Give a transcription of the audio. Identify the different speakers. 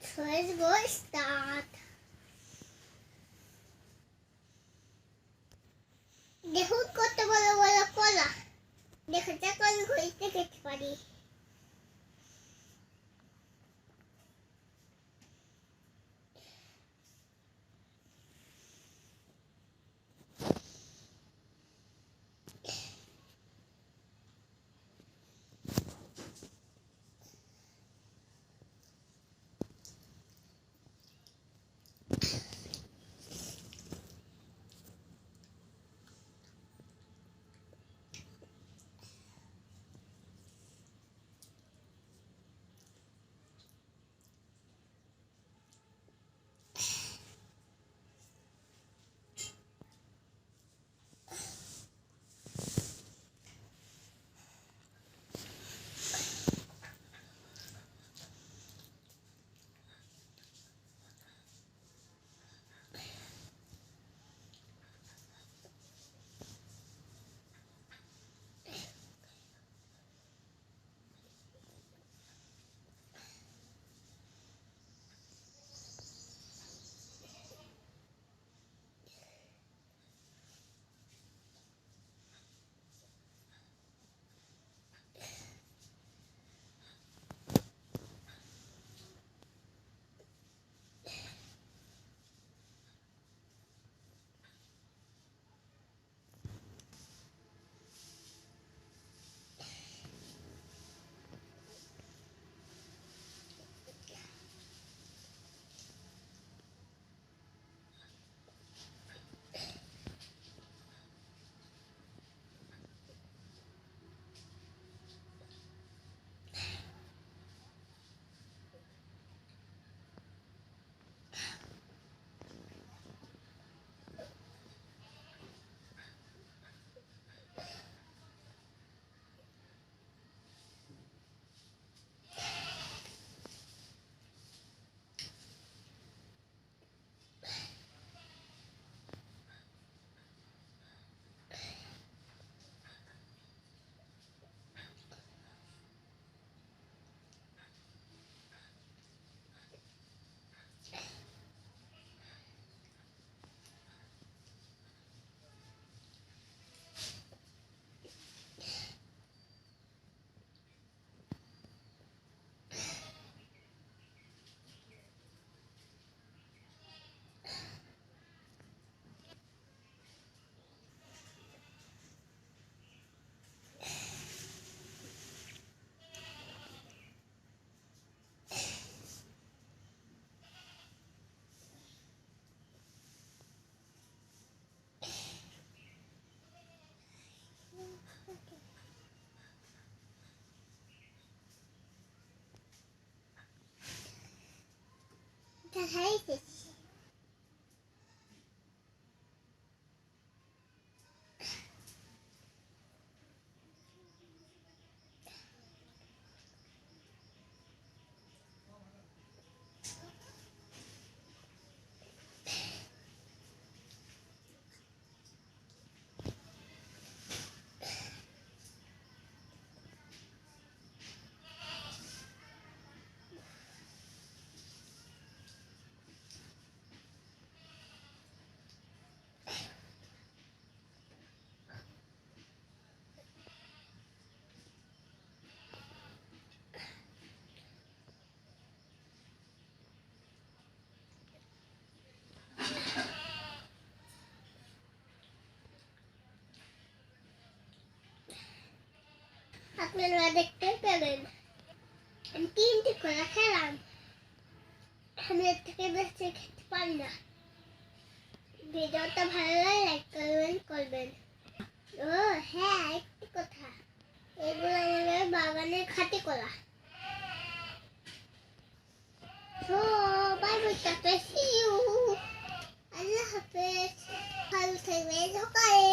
Speaker 1: Vocês gostaram? hate it. আপনারা দেখতে পেলেন। তিনটি করে খেলাম। আমি এর থেকে বেশি খেতে পারি না। ভিডিওটা ভালো লাগে লাইক করবেন করবেন। ও হ্যাঁ একটি কথা। এগুলো আমাদের বাগানের খাটি কলা। সি ইউ আল্লাহ হাফেজ। ভালো থাকবেন সকালে